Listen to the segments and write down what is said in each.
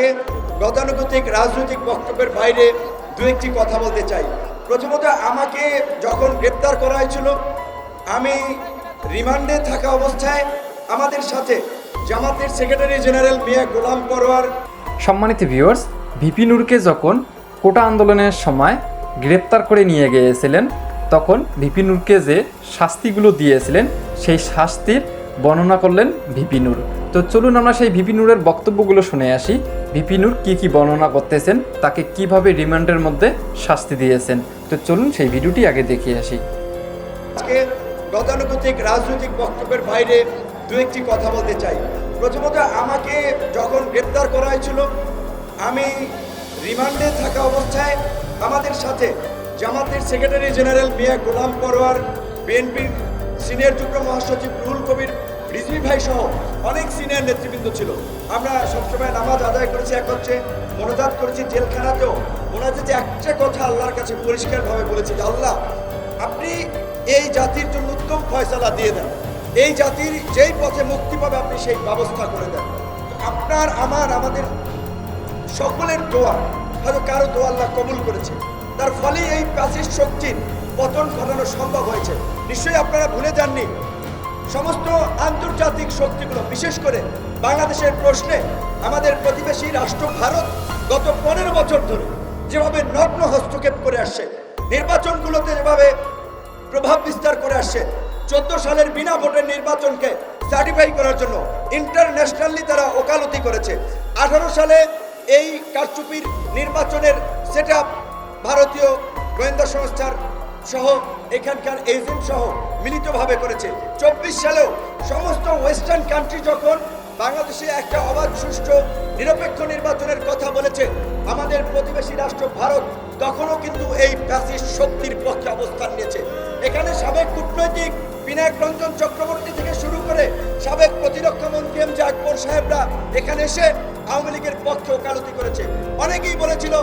আজকে গতানুগতিক রাজনৈতিক বক্তব্যের বাইরে দু একটি কথা বলতে চাই। প্রথমত আমাকে যখন গ্রেপ্তার করা হয়েছিল, আমি রিমান্ডে থাকা অবস্থায় আমাদের সাথে জামাতের সেক্রেটারি জেনারেল মিয়া গোলাম পরোয়ার সম্মানিত ভিউয়ার্স, ভিপি নূরকে যখন কোটা আন্দোলনের সময় গ্রেপ্তার করে নিয়ে গিয়েছিলেন, তখন ভিপি নূরকে যে শাস্তিগুলো দিয়েছিলেন, সেই শাস্তির বর্ণনা করলেন ভিপি নূর। তো চলুন আমরা সেই ভিপি নূরের বক্তব্যগুলো শুনে আসি। ভিপি নূর কী কী বর্ণনা করতেছেন, তাকে কীভাবে রিমান্ডের মধ্যে শাস্তি দিয়েছেন? তো চলুন সেই ভিডিওটি আগে দেখিয়ে আসি। আজকে গতানুগতিক রাজনৈতিক বক্তব্যের বাইরে দু একটি কথা বলতে চাই। প্রথমত আমাকে যখন গ্রেপ্তার করা হয়েছিল, আমি রিমান্ডে থাকা অবস্থায় আমাদের সাথে জামাতের সেক্রেটারি জেনারেল মিয়া গোলাম পরোয়ার, বিএনপির সিনিয়র যুগ্ম মহাসচিব রুহুল কবির রিজভি ভাই সহ অনেক সিনিয়র নেতৃবৃন্দ ছিল। আমরা সবসময় নামাজ আদায় করেছি, এক হচ্ছে মনোজাত করেছি জেলখানাতেও। ওনাদের যে একটা কথা আল্লাহর কাছে পরিষ্কারভাবে বলেছি যে, আল্লাহ, আপনি এই জাতির জন্য উত্তম ফয়সালা দিয়ে দেন। এই জাতির যেই পথে মুক্তি পাবে, আপনি সেই ব্যবস্থা করে দেন। আপনার, আমার, আমাদের সকলের দোয়া, হয়তো কারও দোয়া আল্লাহ কবুল করেছে। তার ফলে এই প্রাচীর শক্তির পতন ঘটানো সম্ভব হয়েছে। নিশ্চয়ই আপনারা ভুলে যাননি সমস্ত আন্তর্জাতিক শক্তিগুলো, বিশেষ করে বাংলাদেশের প্রশ্নে আমাদের প্রতিবেশী রাষ্ট্র ভারত গত পনেরো বছর ধরে যেভাবে নগ্ন হস্তক্ষেপ করে আসছে, নির্বাচনগুলোতে যেভাবে প্রভাব বিস্তার করে আসছে, চোদ্দ সালের বিনা ভোটের নির্বাচনকে সার্টিফাই করার জন্য ইন্টারন্যাশনালি তারা ওকালতি করেছে। আঠারো সালে এই কারচুপির নির্বাচনের সেট ভারতীয় গোয়েন্দা সংস্থার সহ, এখানকার এজেন্ট সহ মিলিতভাবে করেছে। চব্বিশ সালেও সমস্ত ওয়েস্টার্ন কান্ট্রি যখন বাংলাদেশে একটা অবাধ, সুষ্ঠু, নিরপেক্ষ নির্বাচনের কথা বলেছে, আমাদের প্রতিবেশী রাষ্ট্র ভারত তখনও কিন্তু এই প্যাসিস শক্তির পক্ষে অবস্থান নিয়েছে। এখানে সাবেক কূটনৈতিক বিনায়ক রঞ্জন চক্রবর্তী থেকে শুরু করে সাবেক প্রতিরক্ষা মন্ত্রী এম জে আকবর সাহেবরা এখানে এসে আওয়ামী লীগের পক্ষে ওকালতি করেছে। অনেকেই বলেছিল,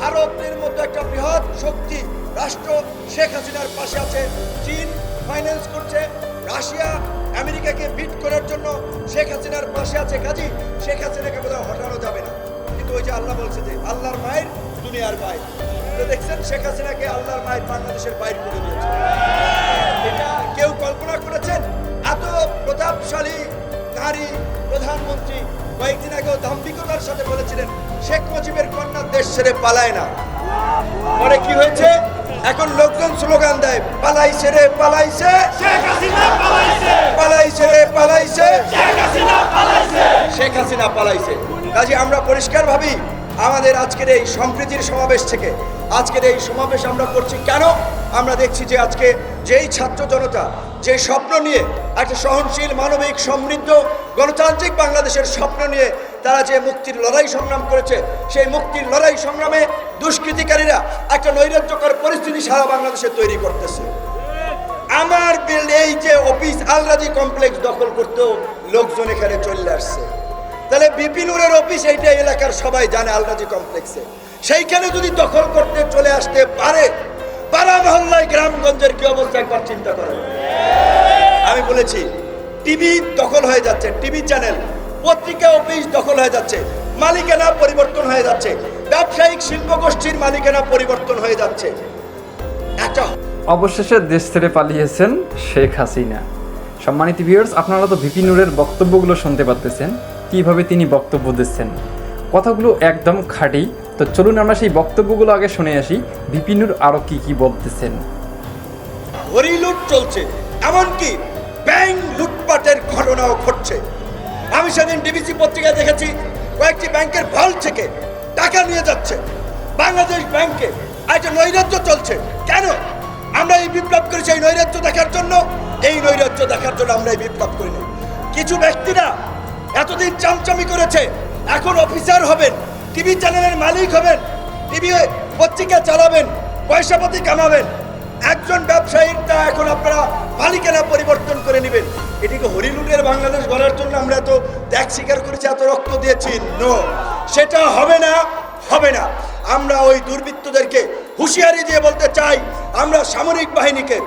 ভারতের মতো একটা বৃহৎ শক্তি রাষ্ট্র শেখ হাসিনার পাশে আছে, চীন ফাইন্যান্স করছে, রাশিয়া আমেরিকাকে বিট করার জন্য শেখ হাসিনার পাশে আছে। কাজী, শেখ হাসিনাকে বোধহয় হটানো যাবে না। কিন্তু ওই যে আল্লাহ বলছে যে, আল্লাহর মায়ের দুনিয়ার মায়ের। তো দেখছেন, শেখ হাসিনাকে আল্লাহর মায়ের বাংলাদেশের বাইর করে দিয়েছে। এটা কেউ কল্পনা করেছেন? এত প্রতাপশালী নারী প্রধানমন্ত্রী কয়েকদিন আগেও দাম্ভিকতার সাথে বলেছিলেন, শেখ মুজিবের কন্যা দেশ ছেড়ে পালায় না। পরে কি হয়েছে? এখন লোকজন স্লোগান দেয় পালাইছে রে পালাইছে। পালাইছে। রে পালাইছে। শেখ হাসিনা পালাইছে। কাজে আমরা পরিষ্কার ভাবি আমাদের আজকের এই সম্প্রীতির সমাবেশ থেকে আজকের এই সমাবেশ আমরা করছি কেন? আমরা দেখছি যে আজকে যেই ছাত্র জনতা যে স্বপ্ন নিয়ে একটা সহনশীল মানবিক সমৃদ্ধ গণতান্ত্রিক বাংলাদেশের স্বপ্ন নিয়ে তারা যে মুক্তির লড়াই সংগ্রাম করেছে সেই মুক্তির লড়াই সংগ্রামে দুষ্কৃতিকারীরা একটা নৈরাজ্যকর পরিস্থিতি সারা বাংলাদেশে তৈরি করতেছে। আমার এই যে অফিস আলরাজি কমপ্লেক্স দখল করতেও লোকজন এখানে চলে আসছে। তাহলে বিপিনুরের অফিস এইটা এলাকার সবাই জানে আলরাজি কমপ্লেক্সে সেইখানে যদি দখল করতে চলে আসতে পারে, পাড়া মহল্লায় গ্রামগঞ্জের কি অবস্থা একবার চিন্তা করেন আমি বলেছি টিভি দখল হয়ে যাচ্ছে টিভি চ্যানেল পত্রিকা অফিস দখল হয়ে যাচ্ছে, মালিকানা পরিবর্তন হয়ে যাচ্ছে। ব্যবসায়িক শিল্প গোষ্ঠীর মালিকানা পরিবর্তন হয়ে যাচ্ছে। একটা অবশেষে দেশ ছেড়ে পালিয়েছেন শেখ হাসিনা। সম্মানিত ভিউয়ার্স আপনারা তো ভিপি নূরের বক্তব্যগুলো শুনতে পারতেছেন কীভাবে তিনি বক্তব্য দিচ্ছেন। কথাগুলো একদম খাঁটি। তো চলুন আমরা সেই বক্তব্যগুলো আগে শুনে আসি ভিপি নূর আরও কি কি বলতেছেন। হরি লুট চলছে এমনকি ব্যাংক লুটপাটের ঘটনাও ঘটছে। আমি সেদিন ডিবিসি পত্রিকায় দেখেছি কয়েকটি ব্যাংকের ভালো থেকে টাকা নিয়ে যাচ্ছে। বাংলাদেশ ব্যাংকে একটা নৈরাজ্য চলছে, কেন আমরা এই বিপ্লব করেছি এই নৈরাজ্য দেখার জন্য? এই নৈরাজ্য দেখার জন্য আমরা এই বিপ্লব করিনি। কিছু ব্যক্তিরা এতদিন চামচামি করেছে, এখন অফিসার হবেন, টিভি চ্যানেলের মালিক হবেন, টিভি পত্রিকা চালাবেন, পয়সাপাতি কামাবেন। একজন ব্যবসায়ীর তা এখন আপনারা মালিকানা পরিবর্তন করে নেবেন। এটিকে হরিলুটের বাংলাদেশ গড়ার জন্য আমরা এত ত্যাগ স্বীকার করেছি, এত রক্ত দিয়েছি। নো, সেটা হবে না। হবে না। আমরা ওই দুর্বৃত্তদেরকে হুঁশিয়ারি দিয়ে বলতে চাই, আমরা সামরিক বাহিনীকে,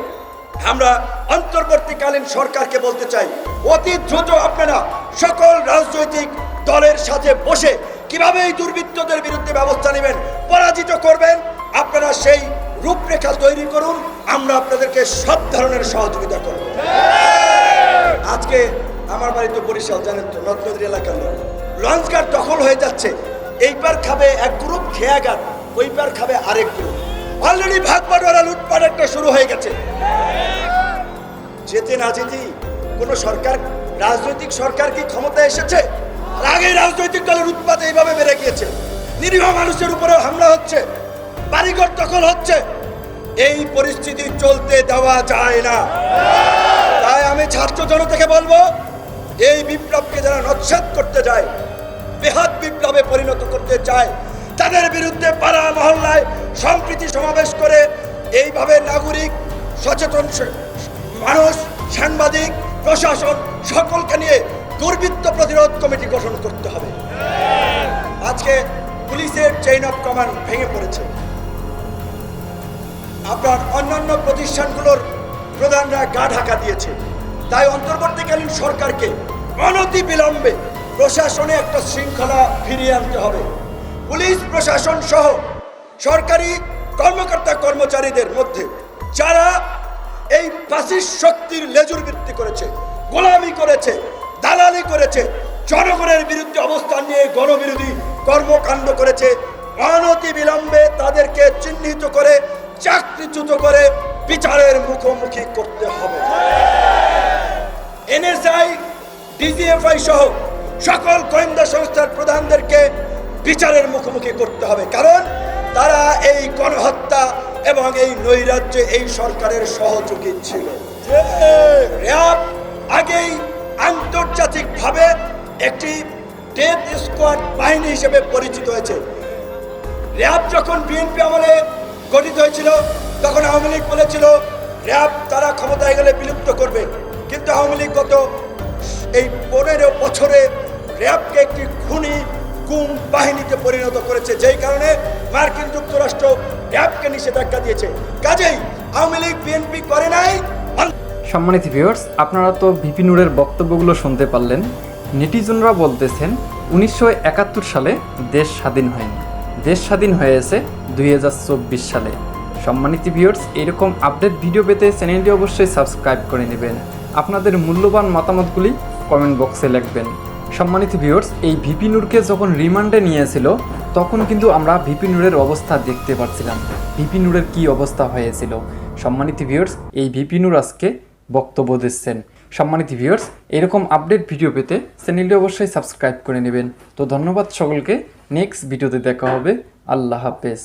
আমরা অন্তর্বর্তীকালীন সরকারকে বলতে চাই, অতি দ্রুত আপনারা সকল রাজনৈতিক দলের সাথে বসে কীভাবে এই দুর্বৃত্তদের বিরুদ্ধে ব্যবস্থা নেবেন, পরাজিত করবেন, আপনারা সেই রূপরেখা তৈরি করুন, আমরা আপনাদেরকে সব ধরনের সহযোগিতা করব। আজকে আমার বাড়ি তো বরিশাল, জানেন তো, নদ নদীর এলাকার লোক। লঞ্চ ঘাট দখল হয়ে যাচ্ছে। এই পার খাবে এক গ্রুপ, খেয়া ঘাট ওই পার খাবে আরেক গ্রুপ। অলরেডি ভাগ বাটোয়ারা লুটপাট একটা শুরু হয়ে গেছে। যেতে না যেতেই কোনো সরকার, রাজনৈতিক সরকার কি ক্ষমতা এসেছে? আগে রাজনৈতিক দলের উৎপাদ এইভাবে বেড়ে গিয়েছে। নিরীহ মানুষের উপরেও হামলা হচ্ছে। বাড়িঘর দখল হচ্ছে। এই পরিস্থিতি চলতে দেওয়া যায় না। তাই আমি ছাত্র জনতাকে বলব, এই বিপ্লবকে যারা নচ্ছেদ করতে যায় বৃহৎ বিপ্লবে পরিণত করতে চায়, তাদের বিরুদ্ধে পাড়া মহল্লায় সম্প্রীতি সমাবেশ করে এইভাবে নাগরিক, সচেতন মানুষ, সাংবাদিক, প্রশাসন সকলকে নিয়ে দুর্বৃত্ত প্রতিরোধ কমিটি গঠন করতে হবে। আজকে পুলিশের চেইন অফ কমান্ড ভেঙে পড়েছে। আপনার অন্যান্য প্রতিষ্ঠানগুলোর প্রধানরা গা ঢাকা দিয়েছে। তাই অন্তর্বর্তীকালীন সরকারকে অনতি বিলম্বে প্রশাসনে একটা শৃঙ্খলা ফিরিয়ে আনতে হবে। পুলিশ প্রশাসন সহ সরকারি কর্মকর্তা কর্মচারীদের মধ্যে যারা এই ফাঁসির শক্তির লেজুর বৃত্তি করেছে গোলামি করেছে দালালি করেছে জনগণের বিরুদ্ধে অবস্থান নিয়ে গণবিরোধী কর্মকাণ্ড করেছে অনতি বিলম্বে তাদেরকে চিহ্নিত করে চাকরিচ্যুত করে বিচারের মুখোমুখি করতে হবে। এনএসআই ডিজিএফআই সহ সকল গোয়েন্দা সংস্থার প্রধানদেরকে বিচারের মুখোমুখি করতে হবে। কারণ তারা এই গণহত্যা এবং এই নৈরাজ্যে এই সরকারের সহযোগী ছিল। র্যাব আগেই আন্তর্জাতিকভাবে একটি ডেথ স্কোয়াড বাহিনী হিসেবে পরিচিত হয়েছে। র্যাব যখন বিএনপি আমলে গঠিত হয়েছিল, তখন আওয়ামী লীগ বলেছিল, র্যাব, তারা ক্ষমতায় গেলে বিলুপ্ত করবে। কিন্তু আওয়ামী লীগ গত এই পনেরো বছরে র্যাবকে একটি খুনি গুম বাহিনীতে পরিণত করেছে, যেই কারণে মার্কিন যুক্তরাষ্ট্র র্যাবকে নিষেধাজ্ঞা দিয়েছে। কাজেই আওয়ামী লীগ, বিএনপি করে নাই। সম্মানিত ভিউয়ার্স, আপনারা তো ভিপি নুরের বক্তব্যগুলো শুনতে পারলেন। নেটিজনরা বলতেছেন, উনিশশো একাত্তর সালে দেশ স্বাধীন হয়নি। দেশ স্বাধীন হয়েছে দুই হাজার চব্বিশ সালে। সম্মানিত ভিউয়ার্স, এরকম আপডেট ভিডিও পেতে চ্যানেলটি অবশ্যই সাবস্ক্রাইব করে নেবেন। আপনাদের মূল্যবান মতামতগুলি কমেন্ট বক্সে লিখবেন। সম্মানিত ভিউয়ার্স এই ভিপি নূরকে যখন রিমান্ডে নিয়েছিল তখন কিন্তু আমরা ভিপি নূরের অবস্থা দেখতে পাচ্ছিলাম। ভিপি নূরের কী অবস্থা হয়েছিল? সম্মানিত ভিউয়ার্স এই ভিপি নূর আজকে বক্তব্য দিচ্ছেন। সম্মানিত ভিউয়ার্স এরকম আপডেট ভিডিও পেতে চ্যানেলটি অবশ্যই সাবস্ক্রাইব করে নেবেন। তো ধন্যবাদ সকলকে। নেক্সট ভিডিওতে দেখা হবে। আল্লাহ হাফেজ।